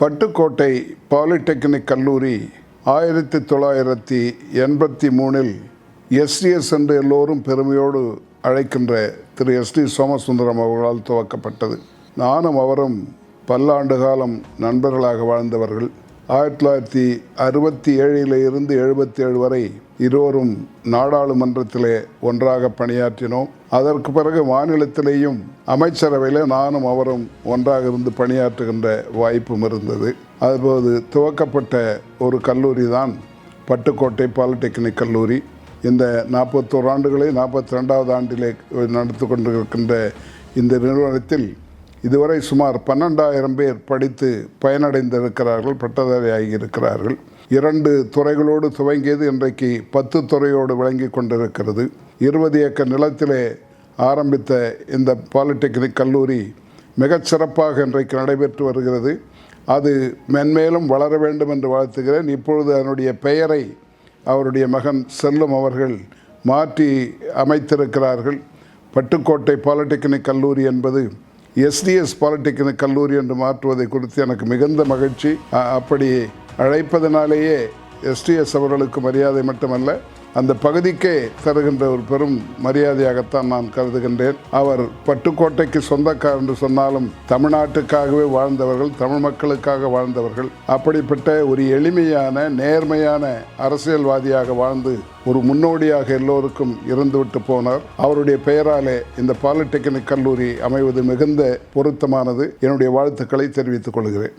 Pattukkottai polytechnic கல்லூரி ஆயிரத்தி தொள்ளாயிரத்தி எண்பத்தி மூணில் எஸ்டிஎஸ் என்று எல்லோரும் பெருமையோடு அழைக்கின்ற திரு எஸ் டி சோமசுந்தரம் அவர்களால் துவக்கப்பட்டது. நானும் அவரும் பல்லாண்டு காலம் நண்பர்களாக வாழ்ந்தவர்கள். ஆயிரத்தி தொள்ளாயிரத்தி அறுபத்தி ஏழில் இருந்து எழுபத்தி ஏழு வரை இருவரும் நாடாளுமன்றத்திலே ஒன்றாக பணியாற்றினோம். அதற்கு பிறகு மாநிலத்திலேயும் அமைச்சரவையில் நானும் அவரும் ஒன்றாக இருந்து பணியாற்றுகின்ற வாய்ப்பும் இருந்தது. அதுபோது துவக்கப்பட்ட ஒரு கல்லூரி தான் பட்டுக்கோட்டை பாலிடெக்னிக் கல்லூரி. இந்த நாற்பத்தோரு ஆண்டுகளை நாற்பத்தி ரெண்டாவது ஆண்டிலே நடத்தி கொண்டிருக்கின்ற இந்த நிறுவனத்தில் இதுவரை சுமார் பன்னெண்டாயிரம் பேர் படித்து பயனடைந்திருக்கிறார்கள் பட்டதாரி ஆகியிருக்கிறார்கள் இரண்டு துறைகளோடு துவங்கியது இன்றைக்கு பத்து துறையோடு விளங்கி கொண்டிருக்கிறது. இருபது ஏக்கர் நிலத்திலே ஆரம்பித்த இந்த பாலிடெக்னிக் கல்லூரி மிகச்சிறப்பாக இன்றைக்கு நடைபெற்று வருகிறது. அது மென்மேலும் வளர வேண்டும் என்று வாழ்த்துகிறேன். இப்பொழுது அதனுடைய பெயரை அவருடைய மகன் செல்லும் அவர்கள் மாற்றி அமைத்திருக்கிறார்கள். பட்டுக்கோட்டை பாலிடெக்னிக் கல்லூரி என்பது எஸ்டிஎஸ் பாலிடெக்னிக் கல்லூரி என்று மாற்றுவதை குறித்து எனக்கு மிகுந்த மகிழ்ச்சி. அப்படி அழைப்பதனாலேயே எஸ்டிஎஸ் அவர்களுக்கு மரியாதை மட்டுமல்ல அந்த பகுதிக்கே தருகின்ற ஒரு பெரும் மரியாதையாகத்தான் நான் கருதுகின்றேன். அவர் பட்டுக்கோட்டைக்கு சொந்தக்கார் என்று சொன்னாலும் தமிழ்நாட்டுக்காகவே வாழ்ந்தவர்கள் தமிழ் மக்களுக்காக வாழ்ந்தவர்கள். அப்படிப்பட்ட ஒரு எளிமையான நேர்மையான அரசியல்வாதியாக வாழ்ந்து ஒரு முன்னோடியாக எல்லோருக்கும் இருந்துவிட்டு போனார். அவருடைய பெயராலே இந்த பாலிடெக்னிக் கல்லூரி அமைவது மிகுந்த பொருத்தமானது. என்னுடைய வாழ்த்துக்களை தெரிவித்துக் கொள்கிறேன்.